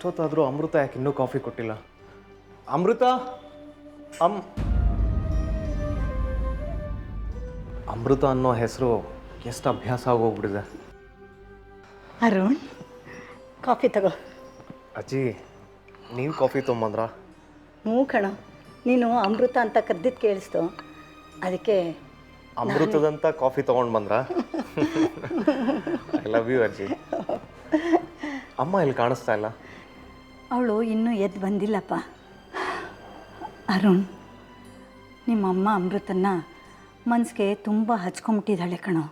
ಇಷ್ಟೊತ್ತಾದರೂ ಅಮೃತ ಯಾಕೆ ಇನ್ನೂ ಕಾಫಿ ಕೊಟ್ಟಿಲ್ಲ? ಅಮೃತ? ಅಮ್ ಅಮೃತ ಅನ್ನೋ ಹೆಸರು ಎಷ್ಟು ಅಭ್ಯಾಸ ಆಗೋಗ್ಬಿಟ್ಟಿದೆ. ಅರುಣ್ ಕಾಫಿ ತಗೋ. ಅಜ್ಜಿ ನೀವು ಕಾಫಿ ತೊಂಬಂದ್ರ ಹ್ಞೂ ಕಣ ನೀನು ಅಮೃತ ಅಂತ ಕರೆದಿದ್ದು ಕೇಳಿಸ್ತು. ಅದಕ್ಕೆ ಅಮೃತದಂತ ಕಾಫಿ ತೊಗೊಂಡು ಬಂದ್ರ ಐ ಲವ್ ಯು ಅಜ್ಜಿ. ಅಮ್ಮ ಇಲ್ಲಿ ಕಾಣಿಸ್ತಾ ಇಲ್ಲ. ಅವಳು ಇನ್ನೂ ಎದ್ದು ಬಂದಿಲ್ಲಪ್ಪ. ಅರುಣ್ ನಿಮ್ಮಮ್ಮ ಅಮೃತನ್ನ ಮನಸ್ಸಿಗೆ ತುಂಬ ಹಚ್ಕೊಂಬಿಟ್ಟಿದ್ದಾಳೆ ಕಣೋ.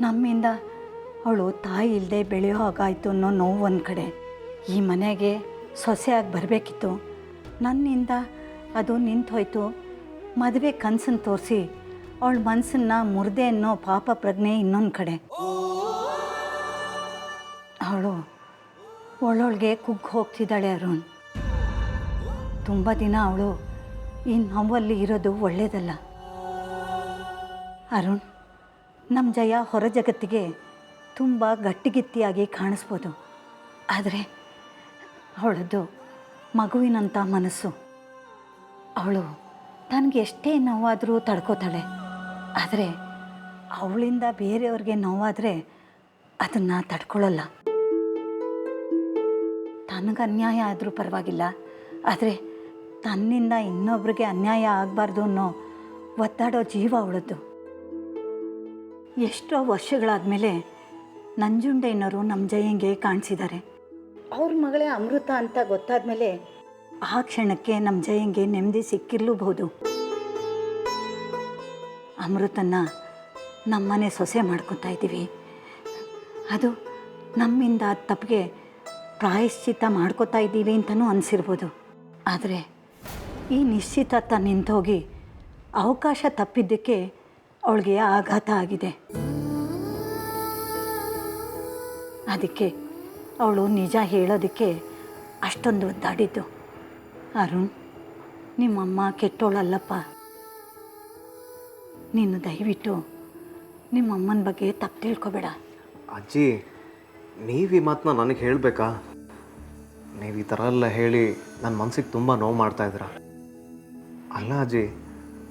ನಮ್ಮಿಂದ ಅವಳು ತಾಯಿ ಇಲ್ಲದೆ ಬೆಳೆಯೋ ಹಾಗಾಯಿತು ಅನ್ನೋ ನೋವು ಒಂದು ಕಡೆ. ಈ ಮನೆಗೆ ಸೊಸೆಯಾಗಿ ಬರಬೇಕಿತ್ತು. ನನ್ನಿಂದ ಅದು ನಿಂತು ಹೋಯ್ತು ಮದುವೆ ಕನಸನ್ನು ತೋರಿಸಿ ಅವಳ ಮನಸ್ಸನ್ನು ಮುರಿದೆ ಅನ್ನೋ ಪಾಪ ಪ್ರಜ್ಞೆ ಇನ್ನೊಂದು ಕಡೆ. ಅವಳು ಒಳ್ಳೊಳಗೆ ಕುಗ್ಗಿ ಹೋಗ್ತಿದ್ದಾಳೆ ಅರುಣ್. ತುಂಬ ದಿನ ಅವಳು ಈ ನೋವಲ್ಲಿ ಇರೋದು ಒಳ್ಳೆಯದಲ್ಲ ಅರುಣ್ ನಮ್ಮ ಜಯ ಹೊರ ಜಗತ್ತಿಗೆ ತುಂಬ ಗಟ್ಟಿಗಿತ್ತಿಯಾಗಿ ಕಾಣಿಸ್ಬೋದು. ಆದರೆ ಅವಳದ್ದು ಮಗುವಿನಂಥ ಮನಸ್ಸು. ಅವಳು ತನಗೆ ಎಷ್ಟೇ ನೋವಾದರೂ ತಡ್ಕೋತಾಳೆ. ಆದರೆ ಅವಳಿಂದ ಬೇರೆಯವ್ರಿಗೆ ನೋವಾದರೆ ಅದನ್ನು ತಡ್ಕೊಳ್ಳಲ್ಲ ತನಗೆ ಅನ್ಯಾಯ ಆದರೂ ಪರವಾಗಿಲ್ಲ. ಆದರೆ ತನ್ನಿಂದ ಇನ್ನೊಬ್ರಿಗೆ ಅನ್ಯಾಯ ಆಗಬಾರ್ದು ಅನ್ನೋ ಒತ್ತಾಡೋ ಜೀವ ಅವಳದ್ದು ಎಷ್ಟೋ ವರ್ಷಗಳಾದಮೇಲೆ ನಂಜುಂಡಯ್ಯನವರು ನಮ್ಮ ಜಯಂಗೆ ಕಾಣಿಸಿದ್ದಾರೆ ಅವ್ರ ಮಗಳೇ ಅಮೃತ ಅಂತ ಗೊತ್ತಾದ ಮೇಲೆ ಆ ಕ್ಷಣಕ್ಕೆ ನಮ್ಮ ಜಯಂಗೆ ನೆಮ್ಮದಿ ಸಿಕ್ಕಿರ್ಲೂಬಹುದು. ಅಮೃತನ್ನ ನಮ್ಮನೆ ಸೊಸೆ ಮಾಡ್ಕೊತಾ ಇದ್ದೀವಿ. ಅದು ನಮ್ಮಿಂದ ತಪ್ಪಿಗೆ ಪ್ರಾಯಶ್ಚಿತ್ತ ಮಾಡ್ಕೋತಾ ಇದ್ದೀವಿ ಅಂತಲೂ ಅನಿಸಿರ್ಬೋದು. ಆದರೆ ಈ ನಿಶ್ಚಿತಾರ್ಥ ನಿಂತೋಗಿ ಅವಕಾಶ ತಪ್ಪಿದ್ದಕ್ಕೆ ಅವಳಿಗೆ ಆಘಾತ ಆಗಿದೆ. ಅದಕ್ಕೆ ಅವಳು ನಿಜ ಹೇಳೋದಕ್ಕೆ ಅಷ್ಟೊಂದು ಒದ್ದಾಡಿದ್ದು. ಅರುಣ್, ನಿಮ್ಮಮ್ಮ ಕೆಟ್ಟೋಳಲ್ಲಪ್ಪ. ನೀನು ದಯವಿಟ್ಟು ನಿಮ್ಮಮ್ಮನ ಬಗ್ಗೆ ತಪ್ಪು ತಿಳ್ಕೊಬೇಡ. ಅಜ್ಜಿ, ನೀವು ಈ ಮಾತನ್ನ ನನಗೆ ಹೇಳಬೇಕಾ? ನೀವು ಈ ಥರ ಎಲ್ಲ ಹೇಳಿ ನನ್ನ ಮನಸ್ಸಿಗೆ ತುಂಬ ನೋವು ಮಾಡ್ತಾ ಇದ್ದೀರ? ಅಲ್ಲ ಅಜ್ಜಿ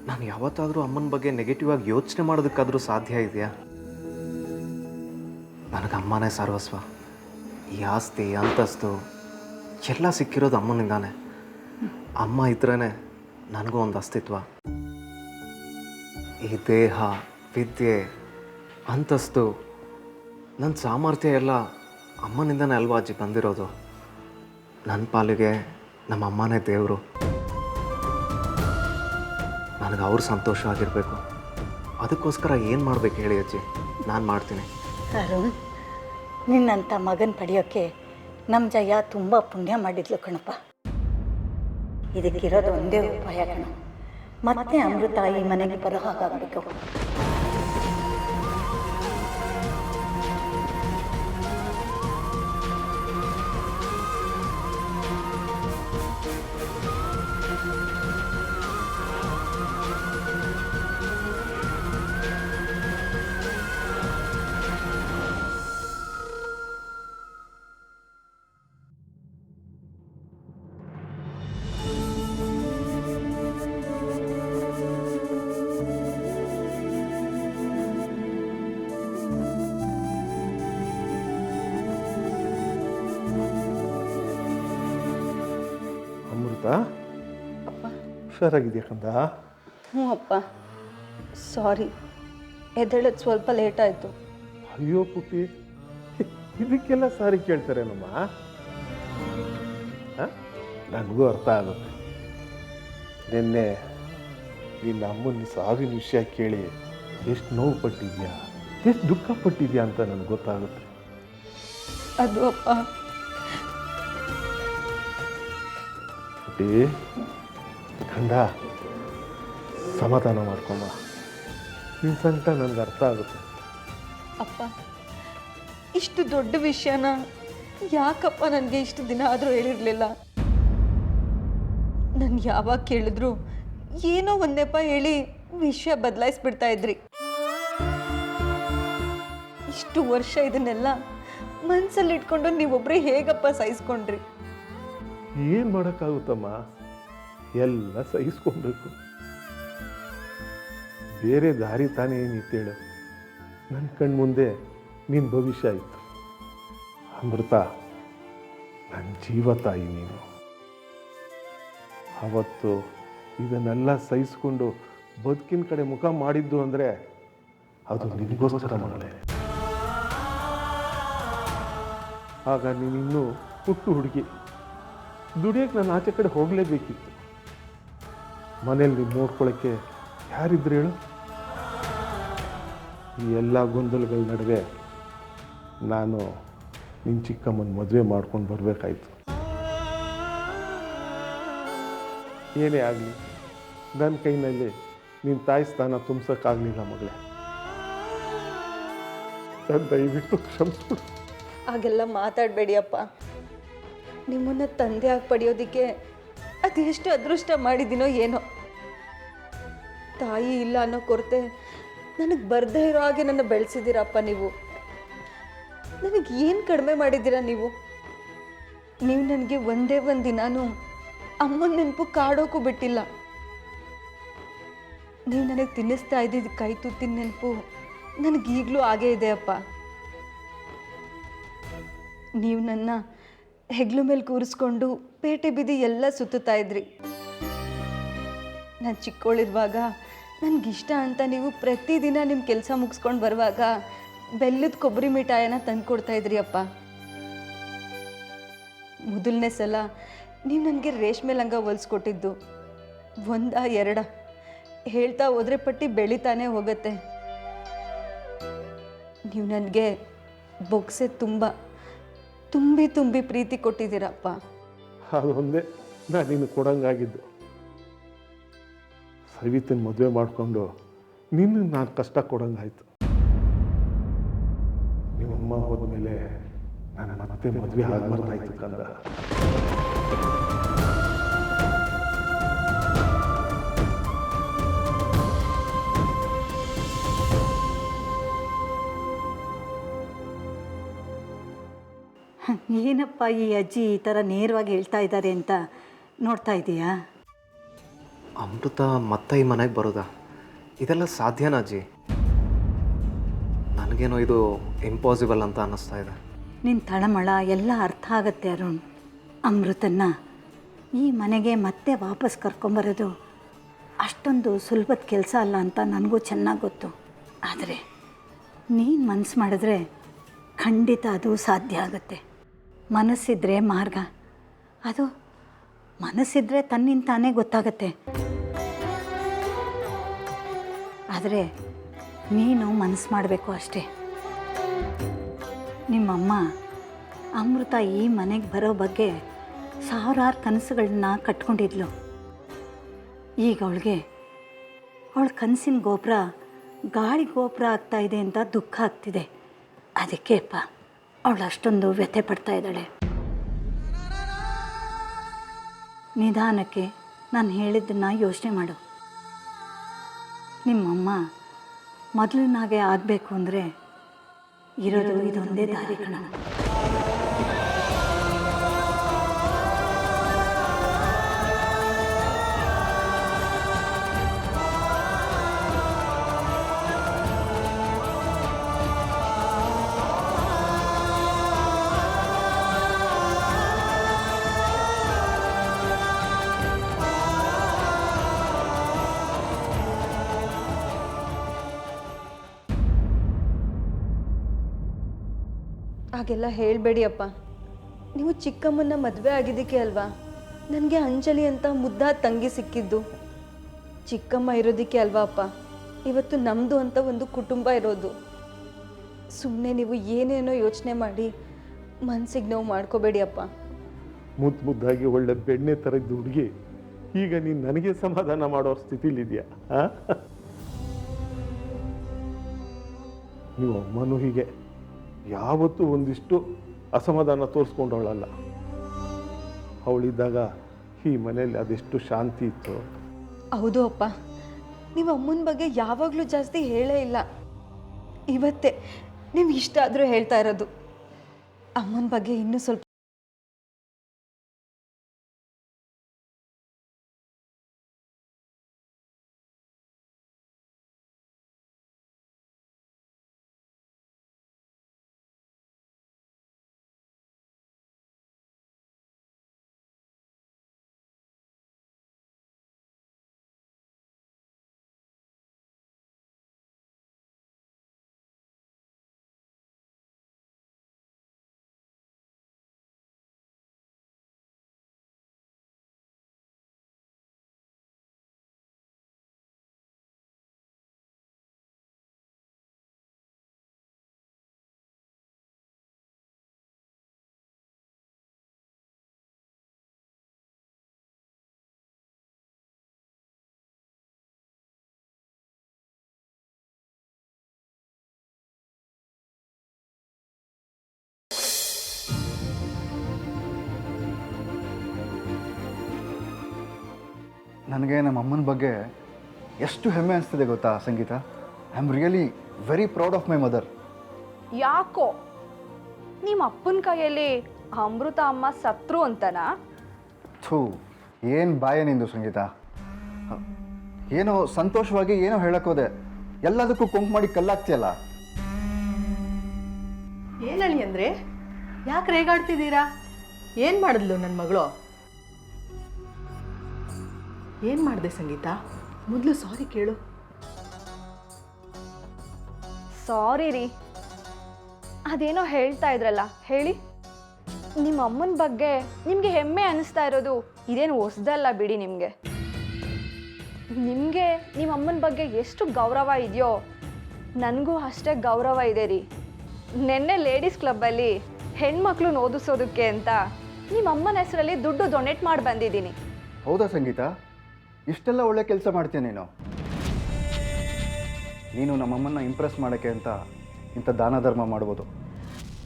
ನಾನು ಯಾವತ್ತಾದರೂ ಅಮ್ಮನ ಬಗ್ಗೆ ನೆಗೆಟಿವ್ ಆಗಿ ಯೋಚನೆ ಮಾಡೋದಕ್ಕಾದರೂ ಸಾಧ್ಯ ಇದೆಯಾ? ನನಗೆ ಅಮ್ಮನೇ ಸರ್ವಸ್ವ. ಈ ಆಸ್ತಿ, ಅಂತಸ್ತು ಎಲ್ಲ ಸಿಕ್ಕಿರೋದು ಅಮ್ಮನಿಂದಾನೆ. ಅಮ್ಮ ಇದ್ರೇ ನನಗೂ ಒಂದು ಅಸ್ತಿತ್ವ. ಈ ದೇಹ, ವಿದ್ಯೆ, ಅಂತಸ್ತು ನನ್ನ ಸಾಮರ್ಥ್ಯ ಎಲ್ಲ ಅಮ್ಮನಿಂದನೇ ಅಲ್ವಾ ಅಜ್ಜಿ ಬಂದಿರೋದು? ನನ್ನ ಪಾಲಿಗೆ ನಮ್ಮ ಅಮ್ಮನೇ ದೇವರು. ನನಗೆ ಅವ್ರ ಸಂತೋಷ ಆಗಿರಬೇಕು. ಅದಕ್ಕೋಸ್ಕರ ಏನು ಮಾಡಬೇಕು ಹೇಳಿ ಅಜ್ಜಿ? ನಾನು ಮಾಡ್ತೀನಿ. ಅರುಣ್ ನಿನ್ನಂಥ ಮಗನ ಪಡೆಯೋಕ್ಕೆ ನಮ್ಮ ಜಯ ತುಂಬ ಪುಣ್ಯ ಮಾಡಿದ್ಲು ಕಣಪ್ಪ. ಇದಕ್ಕಿರೋದು ಒಂದೇ ಉಪಾಯ ಕಣ. ಮತ್ತೆ ಅಮೃತ ಈ ಮನೆಗೆ ಬರೋ ಹಾಗಾಗಬೇಕು ಅಮೃತ ಹುಷಾರಾಗಿದೆಯಾ ಕಂದ? ಹ್ಞೂ ಅಪ್ಪ. ಸಾರಿ. ಎದ್ದೇಳೋದು ಸ್ವಲ್ಪ ಲೇಟ್ ಆಯಿತು. ಅಯ್ಯೋ ಪುಟ್ಟಿ. ಇದಕ್ಕೆಲ್ಲ ಸಾರಿ ಕೇಳ್ತಾರೇನಮ್ಮ? ಹಾಂ? ನನಗೂ ಅರ್ಥ ಆಗುತ್ತೆ. ನಿನ್ನೆ ನಿನ್ನ ಅಮ್ಮನ ಸಾವಿನ ವಿಷಯ ಕೇಳಿ ಎಷ್ಟು ನೋವು ಪಟ್ಟಿದ್ಯಾ? ಎಷ್ಟು ದುಃಖ ಪಟ್ಟಿದ್ಯಾ ಅಂತ ನನಗೆ ಗೊತ್ತಾಗುತ್ತೆ. ಅದು ಅಪ್ಪ. ಪುಟ್ಟಿ ಕಂದ ಸಮಾಧಾನ ಮಾಡ್ಕೊಂಬ. ನಿನ್ನ ಸಂಕಟ ನನಗೆ ಅರ್ಥ ಆಗುತ್ತೆ. ಅಪ್ಪ, ಇಷ್ಟು ದೊಡ್ಡ ವಿಷಯನ ಯಾಕಪ್ಪ ನನಗೆ ಇಷ್ಟು ದಿನ ಆದರೂ ಹೇಳಿರಲಿಲ್ಲ? ನಾನು ಯಾವಾಗ ಕೇಳಿದ್ರು ಏನೋ ಒಂದೇಪ್ಪ ಹೇಳಿ ವಿಷಯ ಬದಲಾಯಿಸ್ಬಿಡ್ತಾ ಇದ್ರಿ. ಇಷ್ಟು ವರ್ಷ ಇದನ್ನೆಲ್ಲ ಮನಸ್ಸಲ್ಲಿ ಇಟ್ಕೊಂಡು ನೀವೊಬ್ರೇ ಹೇಗಪ್ಪ ಸಹಿಸ್ಕೊಂಡ್ರಿ? ಏನು ಮಾಡೋಕ್ಕಾಗುತ್ತಮ್ಮ? ಎಲ್ಲ ಸಹಿಸ್ಕೊಬೇಕು. ಬೇರೆ ದಾರಿ ತಾನೇ ಏನಿತ್ತೇಳು ನನ್ನ ಕಣ್ಮುಂದೆ ನಿನ್ನ ಭವಿಷ್ಯ ಇತ್ತು. ಅಮೃತ ನನ್ನ ಜೀವ ತಾಯಿ ನೀನು. ಅವತ್ತು ಇದನ್ನೆಲ್ಲ ಸಹಿಸ್ಕೊಂಡು ಬದುಕಿನ ಕಡೆ ಮುಖ ಮಾಡಿದ್ದು ಅಂದರೆ ಅದು ನಿನಗೋಸ್ಕರ ಮಗಳೇ. ಆಗ ನೀನಿನ್ನೂ ಹುಟ್ಟು ಹುಡುಗಿ. ದುಡಿಯೋಕ್ಕೆ ನಾನು ಆಚೆ ಕಡೆ ಹೋಗಲೇಬೇಕಿತ್ತು. ಮನೆಯಲ್ಲಿ ನೋಡ್ಕೊಳ್ಳೋಕ್ಕೆ ಯಾರಿದ್ರು ಹೇಳು. ಈ ಎಲ್ಲ ಗೊಂದಲಗಳ ನಡುವೆ ನಾನು ನಿನ್ನ ಚಿಕ್ಕಮ್ಮನ ಮದುವೆ ಮಾಡ್ಕೊಂಡು ಬರಬೇಕಾಯ್ತು. ಏನೇ ಆಗಲಿ ನನ್ನ ಕೈನಲ್ಲಿ ನಿನ್ನ ತಾಯಿ ಸ್ಥಾನ ತುಂಬಿಸೋಕ್ಕಾಗಲಿಲ್ಲ ಮಗಳೇ. ದಯವಿಟ್ಟು ಕ್ಷಮಿಸ್ಬಿಡು ಹಾಗೆಲ್ಲ ಮಾತಾಡಬೇಡಿ ಅಪ್ಪ. ನಿಮ್ಮನ್ನ ಆಗಿ ಪಡೆಯೋದಕ್ಕೆ ಅದೆಷ್ಟು ಅದೃಷ್ಟ ಮಾಡಿದ್ದೀನೋ ಏನೋ. ತಾಯಿ ಇಲ್ಲ ಅನ್ನೋ ಕೊರತೆ ನನಗೆ ಬರ್ದೇ ಇರೋ ಹಾಗೆ ನನ್ನ ಬೆಳೆಸಿದ್ದೀರಪ್ಪ ನೀವು. ನನಗೆ ಏನು ಕಡಿಮೆ ಮಾಡಿದ್ದೀರಾ ನೀವು? ನೀವು ನನಗೆ ಒಂದೇ ಒಂದು ದಿನಾನು ಅಮ್ಮನ ನೆನಪು ಕಾಡೋಕ್ಕೂ ಬಿಟ್ಟಿಲ್ಲ. ನೀವು ನನಗೆ ತಿನ್ನಿಸ್ತಾ ಇದ್ದಿದ್ದು ಕೈ ತುತ್ತಿನ ನೆನಪು ನನಗೀಗಲೂ ಹಾಗೇ ಇದೆ ಅಪ್ಪ. ನೀವು ನನ್ನ ಹೆಗ್ಲು ಮೇಲೆ ಕೂರಿಸ್ಕೊಂಡು ಪೇಟೆ ಬೀದಿ ಎಲ್ಲ ಸುತ್ತುತ್ತಾ ಇದ್ರಿ. ನಾನು ಚಿಕ್ಕವಳಿರುವಾಗ ನನಗಿಷ್ಟ ಅಂತ ನೀವು ಪ್ರತಿದಿನ ನಿಮ್ಮ ಕೆಲಸ ಮುಗಿಸ್ಕೊಂಡು ಬರುವಾಗ ಬೆಲ್ಲದ ಕೊಬ್ಬರಿ ಮಿಠಾಯನ ತಂದು ಕೊಡ್ತಾ ಇದ್ರಿ ಅಪ್ಪ. ಮೊದಲನೇ ಸಲ ನೀವು ನನಗೆ ರೇಷ್ಮೆ ಲಂಗ ಹೊಲಿಸ್ಕೊಟ್ಟಿದ್ದು. ಒಂದ ಎರಡ. ಹೇಳ್ತಾ ಹೋದ್ರೆ ಪಟ್ಟಿ ಬೆಳಿತಾನೆ ಹೋಗುತ್ತೆ. ನೀವು ನನಗೆ ಬೊಕ್ಸೆ ತುಂಬ ತುಂಬಿ ತುಂಬಿ ಪ್ರೀತಿ ಕೊಟ್ಟಿದ್ದೀರಪ್ಪ. ಅದೊಂದೇ ನಾನು ನಿನ್ನ ಕೊಡಂಗಾಗಿದ್ದು. ಸವಿತನ ಮದುವೆ ಮಾಡಿಕೊಂಡು ನಿನ್ನ ನಾನು ಕಷ್ಟ ಕೊಡಂಗಾಯ್ತು. ನಿಮ್ಮಮ್ಮ ಹೋದ್ಮೇಲೆ ನಾನು ಮತ್ತೆ ಮದುವೆ ಆಗಬಾರ್ದಾಯ್ತು ಕಂದ. ಏನಪ್ಪ ಈ ಅಜ್ಜಿ ಈ ಥರ ನೇರವಾಗಿ ಹೇಳ್ತಾ ಇದ್ದಾರೆ ಅಂತ ನೋಡ್ತಾ ಇದೀಯಾ? ಅಮೃತ ಮತ್ತೆ ಈ ಮನೆಗೆ ಬರೋದಾ? ಇದೆಲ್ಲ ಸಾಧ್ಯನಾ ಅಜ್ಜಿ? ನನಗೇನೋ ಇದು ಇಂಪಾಸಿಬಲ್ ಅಂತ ಅನ್ನಿಸ್ತಾ ಇದೆ. ನಿನ್ನ ತಳಮಳ ಎಲ್ಲ ಅರ್ಥ ಆಗತ್ತೆ ಅರುಣ್. ಅಮೃತನ್ನ ಈ ಮನೆಗೆ ಮತ್ತೆ ವಾಪಸ್ ಕರ್ಕೊಂಬರೋದು ಅಷ್ಟೊಂದು ಸುಲಭದ ಕೆಲಸ ಅಲ್ಲ ಅಂತ ನನಗೂ ಚೆನ್ನಾಗಿ ಗೊತ್ತು. ಆದರೆ ನೀನು ಮನಸ್ಸು ಮಾಡಿದ್ರೆ ಖಂಡಿತ ಅದು ಸಾಧ್ಯ ಆಗುತ್ತೆ. ಮನಸ್ಸಿದ್ರೆ ಮಾರ್ಗ. ಅದು ಮನಸ್ಸಿದ್ರೆ ತನ್ನಿಂದ ತಾನೇ ಗೊತ್ತಾಗತ್ತೆ. ಆದರೆ ನೀನು ಮನಸ್ಸು ಮಾಡಬೇಕು ಅಷ್ಟೇ. ನಿಮ್ಮಮ್ಮ ಅಮೃತ ಈ ಮನೆಗೆ ಬರೋ ಬಗ್ಗೆ ಸಾವಿರಾರು ಕನಸುಗಳನ್ನ ಕಟ್ಕೊಂಡಿದ್ಲು. ಈಗ ಅವಳಿಗೆ ಅವಳ ಕನಸಿನ ಗೋಪುರ ಗಾಳಿ ಗೋಪುರ ಆಗ್ತಾ ಇದೆ ಅಂತ ದುಃಖ ಆಗ್ತಿದೆ. ಅದಕ್ಕೆ ಅಪ್ಪ. ಅವಳು ಅಷ್ಟೊಂದು ವ್ಯಥೆ ಪಡ್ತಾ ಇದ್ದಾಳೆ. ನಿಧಾನಕ್ಕೆ ನಾನು ಹೇಳಿದ್ದನ್ನು ಯೋಚನೆ ಮಾಡು. ನಿಮ್ಮಮ್ಮ ಮೊದಲಿನಾಗೆ ಆಗಬೇಕು ಅಂದರೆ ಇರೋದು ಇದೊಂದೇ ದಾರಿ ಕಣ ಹಾಗೆಲ್ಲ ಹೇಳಬೇಡಿ ಅಪ್ಪ ನೀವು ಚಿಕ್ಕಮ್ಮನ ಮದುವೆ ಆಗಿದ್ದಕ್ಕೆ ಅಲ್ವಾ? ನನಗೆ ಅಂಜಲಿ ಅಂತ ಮುದ್ದಾದ ತಂಗಿ ಸಿಕ್ಕಿದ್ದು. ಚಿಕ್ಕಮ್ಮ ಇರೋದಕ್ಕೆ ಅಲ್ವಾ ಅಪ್ಪ ಇವತ್ತು ನಮ್ಮದು ಅಂತ ಒಂದು ಕುಟುಂಬ ಇರೋದು. ಸುಮ್ಮನೆ ನೀವು ಏನೇನೋ ಯೋಚನೆ ಮಾಡಿ ಮನಸ್ಸಿಗೆ ನೋವು ಮಾಡ್ಕೋಬೇಡಿ ಅಪ್ಪ ಮುದ್ದು ಮುದ್ದಾಗಿ ಒಳ್ಳೆ ಬೆಣ್ಣೆ ಥರದ್ದು ಹುಡುಗಿ. ಈಗ ನೀನು ನನಗೆ ಸಮಾಧಾನ ಮಾಡೋ ಸ್ಥಿತಿಲಿದೆಯಾ? ನೀವು ಅಮ್ಮನೂ ಹೀಗೆ. ಯಾವತ್ತೂ ಒಂದಿಷ್ಟು ಅಸಮಾಧಾನ ತೋರಿಸ್ಕೊಂಡವಳಲ್ಲ. ಅವಳಿದ್ದಾಗ ಈ ಮನೆಯಲ್ಲಿ ಅದೆಷ್ಟು ಶಾಂತಿ ಇತ್ತು. ಹೌದು ಅಪ್ಪ ನೀವು ಅಮ್ಮನ ಬಗ್ಗೆ ಯಾವಾಗಲೂ ಜಾಸ್ತಿ ಹೇಳೇ ಇಲ್ಲ. ಇವತ್ತೇ, ನಿಮ್ಗೆ ಇಷ್ಟ ಆದರೂ ಹೇಳ್ತಾ ಇರೋದು. ಅಮ್ಮನ ಬಗ್ಗೆ ಇನ್ನೂ ಸ್ವಲ್ಪ ನನಗೆ ನಮ್ಮ ಅಮ್ಮನ ಬಗ್ಗೆ ಎಷ್ಟು ಹೆಮ್ಮೆ ಅನಿಸ್ತಿದೆ ಗೊತ್ತಾ Sangeetha? I am really very proud of my mother ಯಾಕೋ? ನಿಮ್ಮ ಅಪ್ಪನ ಕೈಯಲ್ಲಿ ಅಮೃತ ಅಮ್ಮ ಸತ್ರು ಅಂತನ? ಥೂ ಏನು ಬಾಯ ನಿಂದು ಸಂಗೀತ? ಏನೋ ಸಂತೋಷವಾಗಿ ಏನೋ ಹೇಳಕ್ಕೋದೆ ಎಲ್ಲದಕ್ಕೂ ಕೊಂಕು ಮಾಡಿ ಕಲ್ಲಾಗ್ತಿಯಲ್ಲ ಏನಳಿ ಅಂದರೆ? ಯಾಕೆ ರೇಗಾಡ್ತಿದ್ದೀರಾ? ಏನು ಮಾಡಿದ್ಲು ನನ್ನ ಮಗಳು? ಏನು ಮಾಡಿದೆ ಸಂಗೀತ? ಮೊದಲು ಸಾರಿ ಕೇಳು. ಸಾರಿ ರೀ. ಅದೇನೋ ಹೇಳ್ತಾ ಇದ್ರಲ್ಲ ಹೇಳಿ. ನಿಮ್ಮ ಅಮ್ಮನ ಬಗ್ಗೆ ನಿಮಗೆ ಹೆಮ್ಮೆ ಅನಿಸ್ತಾ ಇರೋದು ಇದೇನು ಹೊಸ್ದಲ್ಲ ಬಿಡಿ ನಿಮಗೆ. ನಿಮಗೆ ನಿಮ್ಮ ಅಮ್ಮನ ಬಗ್ಗೆ ಎಷ್ಟು ಗೌರವ ಇದೆಯೋ ನನಗೂ ಅಷ್ಟೇ ಗೌರವ ಇದೆ ರೀ. ನಿನ್ನೆ ಲೇಡೀಸ್ ಕ್ಲಬ್ಬಲ್ಲಿ ಹೆಣ್ಮಕ್ಳು ಓದಿಸೋದಕ್ಕೆ ಅಂತ ನಿಮ್ಮ ಅಮ್ಮನ ಹೆಸರಲ್ಲಿ ದುಡ್ಡು ಡೊನೇಟ್ ಮಾಡಿ ಬಂದಿದ್ದೀನಿ ಹೌದಾ ಸಂಗೀತ? ಇಷ್ಟೆಲ್ಲ ಒಳ್ಳೆ ಕೆಲಸ ಮಾಡ್ತೀಯ ನೀನು? ನೀನು ನಮ್ಮಮ್ಮನ್ನ ಇಂಪ್ರೆಸ್ ಮಾಡೋಕ್ಕೆ ಅಂತ ಇಂಥ ದಾನ ಧರ್ಮ ಮಾಡ್ಬೋದು.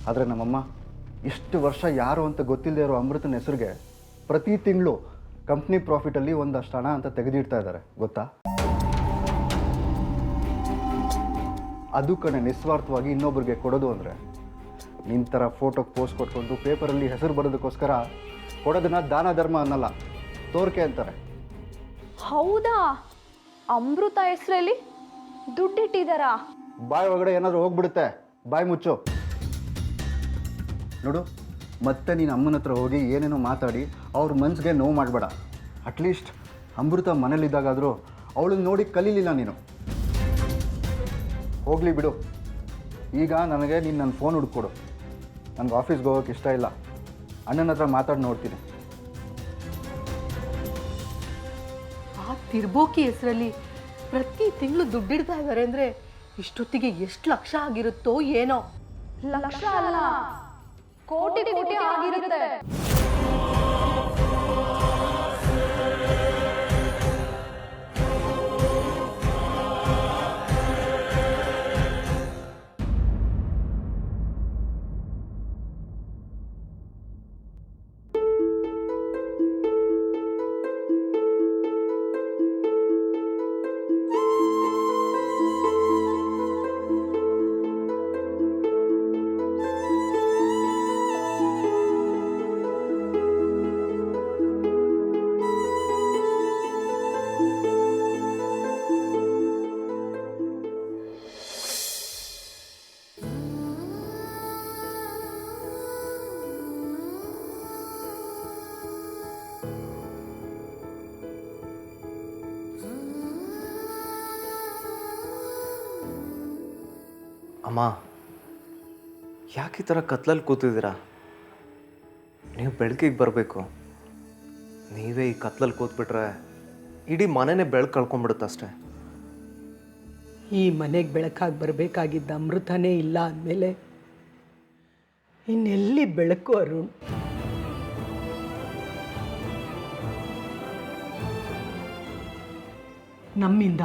ಆದರೆ ನಮ್ಮಮ್ಮ, ಇಷ್ಟು ವರ್ಷ ಯಾರು ಅಂತ ಗೊತ್ತಿಲ್ಲದೆ ಇರೋ ಅಮೃತನ ಹೆಸರಿಗೆ ಪ್ರತಿ ತಿಂಗಳು ಕಂಪ್ನಿ ಪ್ರಾಫಿಟಲ್ಲಿ ಒಂದಷ್ಟು ಹಣ ಅಂತ ತೆಗೆದಿಡ್ತಾ ಇದ್ದಾರೆ ಗೊತ್ತಾ? ಅದು ಕಣೆ ನಿಸ್ವಾರ್ಥವಾಗಿ ಇನ್ನೊಬ್ರಿಗೆ ಕೊಡೋದು ಅಂದರೆ. ನಿನ್ನ ಥರ ಫೋಟೋಗೆ ಪೋಸ್ಟ್ ಕೊಟ್ಕೊಂಡು ಪೇಪರಲ್ಲಿ ಹೆಸರು ಬರೋದಕ್ಕೋಸ್ಕರ ಕೊಡೋದನ್ನ ದಾನ ಧರ್ಮ ಅನ್ನಲ್ಲ, ತೋರಿಕೆ ಅಂತಾರೆ. ಹೌದಾ? ಅಮೃತ ಹೆಸರಲ್ಲಿ ದುಡ್ಡಿಟ್ಟಿದ್ದಾರಾ ಬಾಯಿ ಒಳಗಡೆ ಏನಾದರೂ ಹೋಗ್ಬಿಡುತ್ತೆ. ಬಾಯಿ ಮುಚ್ಚು. ನೋಡು, ಮತ್ತೆ ನೀನು ಅಮ್ಮನ ಹತ್ರ ಹೋಗಿ ಏನೇನೋ ಮಾತಾಡಿ ಅವ್ರ ಮನ್ಸಿಗೆ ನೋವು ಮಾಡಬೇಡ. ಅಟ್ಲೀಸ್ಟ್ ಅಮೃತ ಮನೇಲಿದ್ದಾಗಾದರೂ ಅವಳನ್ನ ನೋಡಿ ಕಲೀಲಿಲ್ಲ ನೀನು. ಹೋಗಲಿ ಬಿಡು. ಈಗ ನನಗೆ ನೀನು ನನ್ನ ಫೋನ್ ಹುಡ್ಕೊಡು. ನನಗೆ ಆಫೀಸ್ಗೆ ಹೋಗೋಕೆ ಇಷ್ಟ ಇಲ್ಲ. ಅಣ್ಣನ ಹತ್ರ ಮಾತಾಡಿ ನೋಡ್ತೀನಿ. ತಿರ್ಬೋಕಿ ಹೆಸರಲ್ಲಿ ಪ್ರತಿ ತಿಂಗಳು ದುಡ್ಡಿಡ್ತಾ ಇದ್ದಾರೆ ಅಂದರೆ ಇಷ್ಟೊತ್ತಿಗೆ ಎಷ್ಟು ಲಕ್ಷ ಆಗಿರುತ್ತೋ ಏನೋ. ಲಕ್ಷ ಅಲ್ಲ, ಕೋಟಿ ಕೋಟಿ ಆಗಿರುತ್ತೆ. ಅಮ್ಮ, ಯಾಕೆ ಈ ಥರ ಕತ್ಲಲ್ಲಿ ಕೂತಿದ್ದೀರಾ? ನೀವು ಬೆಳಕಿಗೆ ಬರಬೇಕು. ನೀವೇ ಈ ಕತ್ಲಲ್ಲಿ ಕೂತ್ಬಿಟ್ರೆ ಇಡೀ ಮನೆನೇ ಬೆಳಕು ಕಳ್ಕೊಂಡ್ಬಿಡುತ್ತೆ ಅಷ್ಟೇ. ಈ ಮನೆಗೆ ಬೆಳಕಾಗಿ ಬರಬೇಕಾಗಿದ್ದ ಅಮೃತನೇ ಇಲ್ಲ ಅಂದಮೇಲೆ ಇನ್ನೆಲ್ಲಿ ಬೆಳಕು ಅರುಣ್? ನಮ್ಮಿಂದ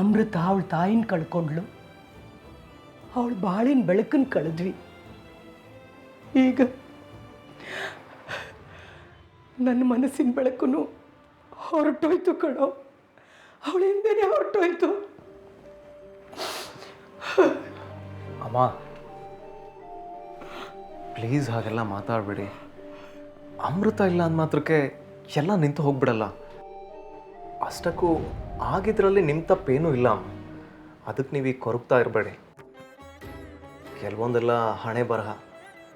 ಅಮೃತ ಅವಳ ತಾಯಿನ ಕಳ್ಕೊಂಡ್ಳು. ಅವಳು ಬಾಳಿನ ಬೆಳಕನ್ನು ಕಳೆದ್ವಿ. ಈಗ ನನ್ನ ಮನಸ್ಸಿನ ಬೆಳಕು ಹೊರಟೋಯ್ತು ಕಣೋ. ಅವಳ ಹಿಂದೆನೇ ಹೊರಟೋಯ್ತು. ಅಮ್ಮ ಪ್ಲೀಸ್ ಹಾಗೆಲ್ಲ ಮಾತಾಡಬೇಡಿ. ಅಮೃತ ಇಲ್ಲ ಅಂದ ಮಾತ್ರಕ್ಕೆ ಎಲ್ಲ ನಿಂತು ಹೋಗ್ಬಿಡಲ್ಲ. ಅಷ್ಟಕ್ಕೂ ಆಗಿದ್ರಲ್ಲಿ ನಿಮ್ಮ ತಪ್ಪೇನೂ ಇಲ್ಲ. ಅದಕ್ಕೆ ನೀವು ಈಗ ಕೊರಗ್ತಾ ಇರಬೇಡಿ. ಕೆಲವೊಂದೆಲ್ಲ ಹಣೆ ಬರಹ.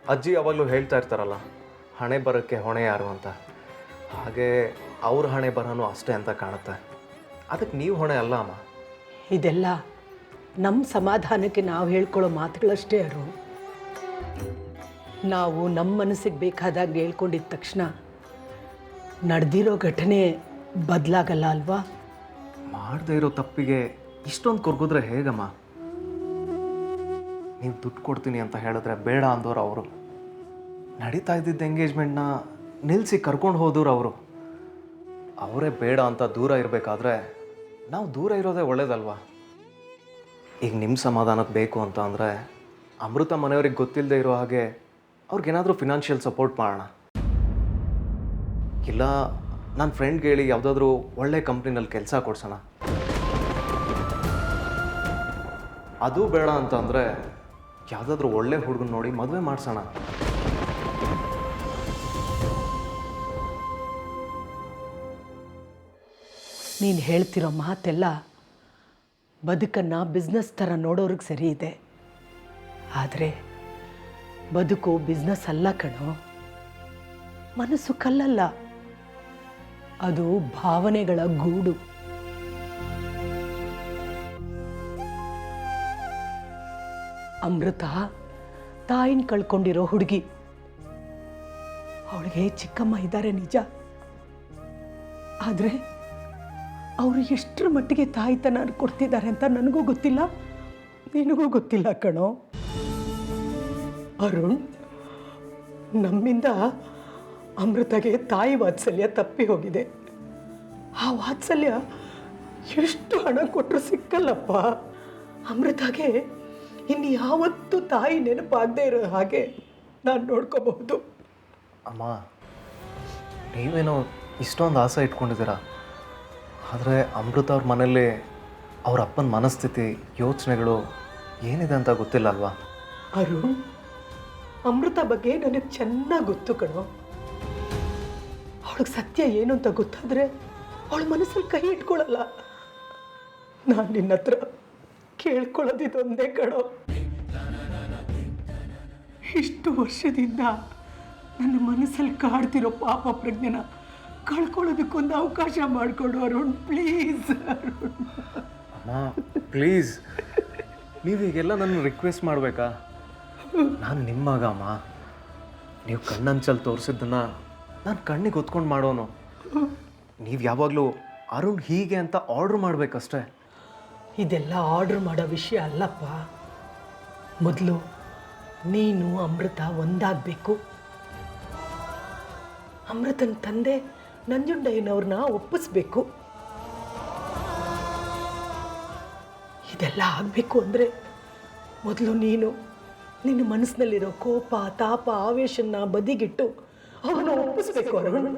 ಅಜ್ಜಿ ಯಾವಾಗಲೂ ಹೇಳ್ತಾ ಇರ್ತಾರಲ್ಲ ಹಣೆ ಬರಕ್ಕೆ ಹೊಣೆ ಯಾರು ಅಂತ. ಹಾಗೆ ಅವ್ರ ಹಣೆ ಬರಹನೂ ಅಷ್ಟೇ ಅಂತ ಕಾಣುತ್ತೆ. ಅದಕ್ಕೆ ನೀವು ಹೊಣೆ ಅಲ್ಲ ಅಮ್ಮ. ಇದೆಲ್ಲ ನಮ್ಮ ಸಮಾಧಾನಕ್ಕೆ ನಾವು ಹೇಳ್ಕೊಳ್ಳೋ ಮಾತುಗಳಷ್ಟೇ ಅರು. ನಾವು ನಮ್ಮ ಮನಸ್ಸಿಗೆ ಬೇಕಾದಾಗ ಹೇಳ್ಕೊಂಡಿದ್ದ ತಕ್ಷಣ ನಡೆದಿರೋ ಘಟನೆ ಬದಲಾಗಲ್ಲ ಅಲ್ವಾ? ಮಾಡದೇ ಇರೋ ತಪ್ಪಿಗೆ ಇಷ್ಟೊಂದು ಕೊರ್ಗಿದ್ರೆ ಹೇಗಮ್ಮ? ನೀವು ದುಡ್ಡು ಕೊಡ್ತೀನಿ ಅಂತ ಹೇಳಿದ್ರೆ ಬೇಡ ಅಂದೋರು ಅವರು. ನಡೀತಾ ಇದ್ದಿದ್ದ ಎಂಗೇಜ್ಮೆಂಟ್ನ ನಿಲ್ಲಿಸಿ ಕರ್ಕೊಂಡು ಹೋದವ್ರು ಅವರು. ಅವರೇ ಬೇಡ ಅಂತ ದೂರ ಇರಬೇಕಾದ್ರೆ ನಾವು ದೂರ ಇರೋದೇ ಒಳ್ಳೇದಲ್ವಾ? ಈಗ ನಿಮ್ಮ ಸಮಾಧಾನಕ್ಕೆ ಬೇಕು ಅಂತ ಅಂದರೆ ಅಮೃತ ಮನೆಯವ್ರಿಗೆ ಗೊತ್ತಿಲ್ಲದೆ ಇರೋ ಹಾಗೆ ಅವ್ರಿಗೇನಾದರೂ ಫಿನಾನ್ಷಿಯಲ್ ಸಪೋರ್ಟ್ ಮಾಡೋಣ. ಇಲ್ಲ ನನ್ನ ಫ್ರೆಂಡ್ಗೆ ಹೇಳಿ ಯಾವುದಾದ್ರೂ ಒಳ್ಳೆ ಕಂಪ್ನಿನಲ್ಲಿ ಕೆಲಸ ಕೊಡ್ಸೋಣ. ಅದು ಬೇಡ ಅಂತ ಅಂದರೆ ಯಾವುದಾದ್ರೂ ಒಳ್ಳೆ ಹುಡುಗನ ನೋಡಿ ಮದುವೆ ಮಾಡಿಸೋಣ. ನೀನು ಹೇಳ್ತಿರೋ ಮಾತೆಲ್ಲ ಬದುಕನ್ನು ಬಿಸ್ನೆಸ್ ಥರ ನೋಡೋರಿಗೆ ಸರಿ ಇದೆ. ಆದರೆ ಬದುಕು ಬಿಸ್ನೆಸ್ ಅಲ್ಲ ಕಣೋ. ಮನಸ್ಸು ಕಲ್ಲಲ್ಲ. ಅದು ಭಾವನೆಗಳ ಗೂಡು. ಅಮೃತ, ತಾಯಿನ ಕಳ್ಕೊಂಡಿರೋ ಹುಡುಗಿ. ಅವಳಿಗೆ ಚಿಕ್ಕಮ್ಮ ಇದ್ದಾರೆ ನಿಜ. ಆದರೆ ಅವರು ಎಷ್ಟರ ಮಟ್ಟಿಗೆ ತಾಯಿತನ ಕೊಡ್ತಿದ್ದಾರೆ ಅಂತ ನನಗೂ ಗೊತ್ತಿಲ್ಲ. ನಿನಗೂ ಗೊತ್ತಿಲ್ಲ ಕಣೋ. ಅರುಣ್, ನಮ್ಮಿಂದ ಅಮೃತಗೆ ತಾಯಿ ವಾತ್ಸಲ್ಯ ತಪ್ಪಿ ಹೋಗಿದೆ. ಆ ವಾತ್ಸಲ್ಯ ಎಷ್ಟು ಹಣ ಕೊಟ್ಟರು ಸಿಕ್ಕಲ್ಲಪ್ಪ? ಅಮೃತಗೆ ಇನ್ನು ಯಾವತ್ತೂ ತಾಯಿ ನೆನಪಾಗದೇ ಇರೋ ಹಾಗೆ ನಾನು ನೋಡ್ಕೋಬಹುದು. ಅಮ್ಮ ನೀವೇನೋ ಇಷ್ಟೊಂದು ಆಸೆ ಇಟ್ಕೊಂಡಿದ್ದೀರಾ? ಆದರೆ ಅಮೃತ ಅವ್ರ ಮನೇಲಿ ಅವ್ರ ಅಪ್ಪನ ಮನಸ್ಥಿತಿ ಯೋಚನೆಗಳು ಏನಿದೆ ಅಂತ ಗೊತ್ತಿಲ್ಲ ಅಲ್ವಾ? ಅರುಣ್ ಅಮೃತ ಬಗ್ಗೆ ನನಗೆ ಚೆನ್ನಾಗಿ ಗೊತ್ತು ಕಣು. ಅವಳಿಗೆ ಸತ್ಯ ಏನು ಅಂತ ಗೊತ್ತಾದರೆ ಅವಳ ಮನಸ್ಸಲ್ಲಿ ಕೈ ಇಟ್ಕೊಳ್ಳಲ್ಲ ನಾನು ನಿನ್ನ ಹತ್ರ ಕೇಳ್ಕೊಳ್ಳೋದಿದೊಂದೇ ಕಡೋ ಇಷ್ಟು ವರ್ಷದಿಂದ ನನ್ನ ಮನಸ್ಸಲ್ಲಿ ಕಾಡ್ತಿರೋ ಪಾಪ ಪ್ರಜ್ಞೆನ ಕಳ್ಕೊಳ್ಳೋದಕ್ಕೊಂದು ಅವಕಾಶ ಮಾಡಿಕೊಡು ಅರುಣ್, ಪ್ಲೀಸ್ ಅಮ್ಮ, ಪ್ಲೀಸ್. ನೀವು ಈಗೆಲ್ಲ ನನ್ನ ರಿಕ್ವೆಸ್ಟ್ ಮಾಡಬೇಕಾ? ನಾನು ನಿಮ್ಮ ಅಮ್ಮ. ನೀವು ಕಣ್ಣಂಚಲ್ಲಿ ತೋರಿಸಿದ್ದನ್ನ ನಾನು ಕಣ್ಣಿಗೆ ಹೊತ್ಕೊಂಡು ಮಾಡೋನು. ನೀವು ಯಾವಾಗಲೂ ಅರುಣ್ ಹೀಗೆ ಅಂತ ಆರ್ಡ್ರ್ ಮಾಡಬೇಕಷ್ಟೇ. ಇದೆಲ್ಲ ಆರ್ಡ್ರ್ ಮಾಡೋ ವಿಷಯ ಅಲ್ಲಪ್ಪ. ಮೊದಲು ನೀನು ಅಮೃತ ಒಂದಾಗಬೇಕು. ಅಮೃತನ ತಂದೆ ನಂಜುಂಡಯ್ಯನವ್ರನ್ನ ಒಪ್ಪಿಸ್ಬೇಕು. ಇದೆಲ್ಲ ಆಗಬೇಕು ಅಂದರೆ ಮೊದಲು ನೀನು ನಿನ್ನ ಮನಸ್ಸಿನಲ್ಲಿರೋ ಕೋಪ, ತಾಪ ಆವೇಶನ ಬದಿಗಿಟ್ಟು ಅವನು ಒಪ್ಪಿಸ್ಬೇಕು ಅರುಣ್.